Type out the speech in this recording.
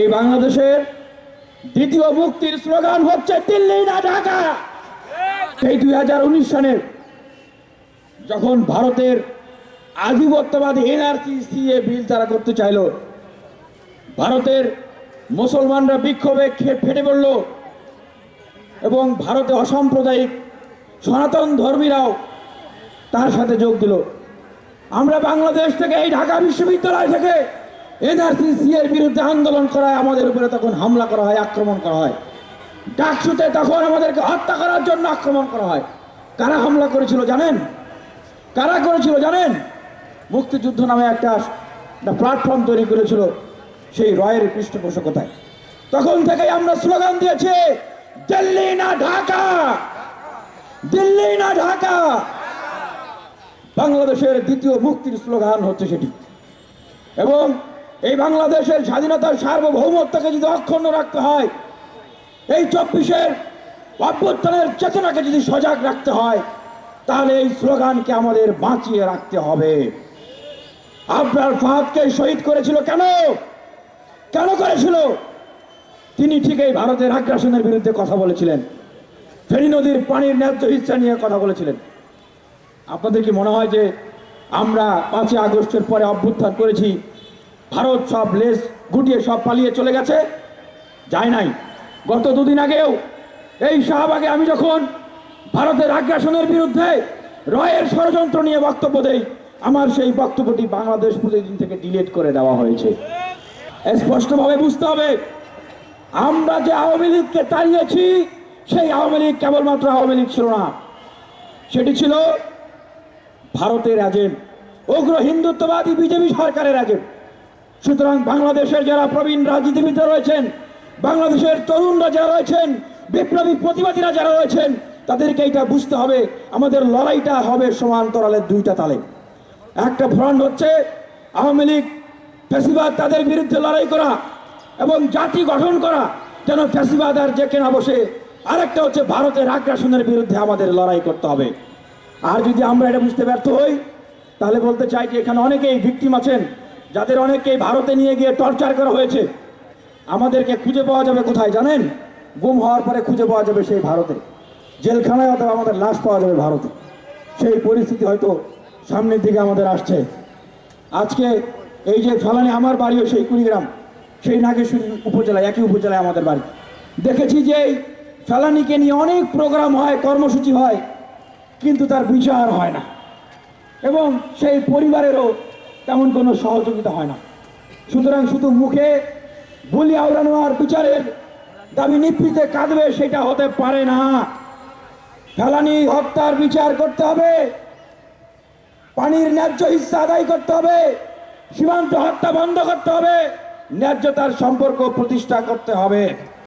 এই বাংলাদেশের দ্বিতীয় মুক্তির স্লোগান হচ্ছে দিল্লি না ঢাকা। সেই দুই সালের যখন ভারতের আধিপত্যবাদী এনআরসি সিএ বিল তারা করতে চাইল, ভারতের মুসলমানরা বিক্ষোভে ফেটে পড়ল এবং ভারতে অসাম্প্রদায়িক সনাতন ধর্মীরাও তার সাথে যোগ দিল। আমরা বাংলাদেশ থেকে এই ঢাকা বিশ্ববিদ্যালয় থেকে এনআরসি এর বিরুদ্ধে আন্দোলন করায়, আমাদের উপরে তখন হামলা করা হয়, আক্রমণ করা হয়। ডাকসুতে তখন আমাদেরকে হত্যা করার জন্য আক্রমণ করা হয়। কারা হামলা করেছিল জানেন? কারা করেছিল জানেন? মুক্তিযুদ্ধ নামে একটা একটা প্ল্যাটফর্ম তৈরি করেছিল সেই রয়ের পৃষ্ঠপোষকতায়। তখন থেকেই আমরা স্লোগান দিয়েছি, দিল্লি না ঢাকা! দিল্লি না ঢাকা! বাংলাদেশের দ্বিতীয় মুক্তির স্লোগান হচ্ছে সেটি। এবং এই বাংলাদেশের স্বাধীনতার সার্বভৌমত্বকে যদি অক্ষুণ্ণ রাখতে হয়, এই চব্বিশের অভ্যুত্থানের চেতনাকে যদি সজাগ রাখতে হয়, তাহলে এই স্লোগানকে আমাদের বাঁচিয়ে রাখতে হবে। আপনার ফাহাদকে শহীদ করেছিল কেন? কেন করেছিল? তিনি ঠিক এই ভারতের আগ্রাসনের বিরুদ্ধে কথা বলেছিলেন। ফেনী নদীর পানির ন্যায্য হিস্সা নিয়ে কথা বলেছিলেন। আপনাদের কি মনে হয় যে আমরা পাঁচই আগস্টের পরে অভ্যুত্থান করেছি? ভারত সব লেস গুটিয়ে সব পালিয়ে চলে গেছে। যায় নাই। গত দুদিন আগেও এই শাহবাগে আমি যখন ভারতের আগ্রাসনের বিরুদ্ধে রয়ের ষড়যন্ত্র নিয়ে বক্তব্য দেই, আমার সেই বক্তব্যটি বাংলাদেশ প্রতিদিন থেকে ডিলিট করে দেওয়া হয়েছে। স্পষ্টভাবে বুঝতে হবে, আমরা যে আওয়ামী লীগকে তাড়িয়েছি, সেই আওয়ামী লীগ কেবলমাত্র আওয়ামী লীগ ছিল না। সেটি ছিল ভারতের এজেন্ট উগ্র হিন্দুত্ববাদী বিজেপি সরকারের এজেন্ট সুতরাং বাংলাদেশের যারা প্রবীণ রাজনীতিবিদরা রয়েছেন, বাংলাদেশের তরুণরা যারা রয়েছেন, বিপ্লবী প্রতিবাদীরা যারা রয়েছেন, তাদেরকে এটা বুঝতে হবে, আমাদের লড়াইটা হবে সমান্তরালের দুইটা তালে। একটা ফ্রন্ট হচ্ছে আওয়ামী লীগ, ফ্যাসিবাদ তাদের বিরুদ্ধে লড়াই করা এবং জাতি গঠন করা, যেন ফ্যাসিবাদ আর যে কেনা বসে। আরেকটা হচ্ছে ভারতের আগ্রাসনের বিরুদ্ধে আমাদের লড়াই করতে হবে। আর যদি আমরা এটা বুঝতে ব্যর্থ হই, তাহলে বলতে চাই যে এখানে অনেকেই ভিকটিম আছেন। যাদের অনেককেই ভারতে নিয়ে গিয়ে টর্চার করা হয়েছে, আমাদেরকে খুঁজে পাওয়া যাবে কোথায় জানেন? গুম হওয়ার পরে খুঁজে পাওয়া যাবে সেই ভারতে। জেলখানায় অথবা আমাদের লাশ পাওয়া যাবে ভারতে। সেই পরিস্থিতি হয়তো সামনের দিকে আমাদের আসছে। আজকে এই যে ফেলানি আমার বাড়িও সেই কুড়িগ্রাম, সেই নাগেশ্বরী উপজেলায়, একই উপজেলায় আমাদের বাড়ি। দেখেছি যে ফেলানিকে নিয়ে অনেক প্রোগ্রাম হয়, কর্মসূচি হয়, কিন্তু তার বিচার হয় না। এবং সেই পরিবারেরও তেমন কোনো সহযোগিতা হয় না। সুতরাং শুধু মুখে বলি আওড়ানো আর বিচারের দাবি নিবৃতে কাঁদবে সেটা হতে পারে না। ফেলানি হত্যার বিচার করতে হবে। পানির ন্যায্য হিস্সা আদায় করতে হবে। সীমান্ত হত্যা বন্ধ করতে হবে। ন্যায্যতার সম্পর্ক প্রতিষ্ঠা করতে হবে।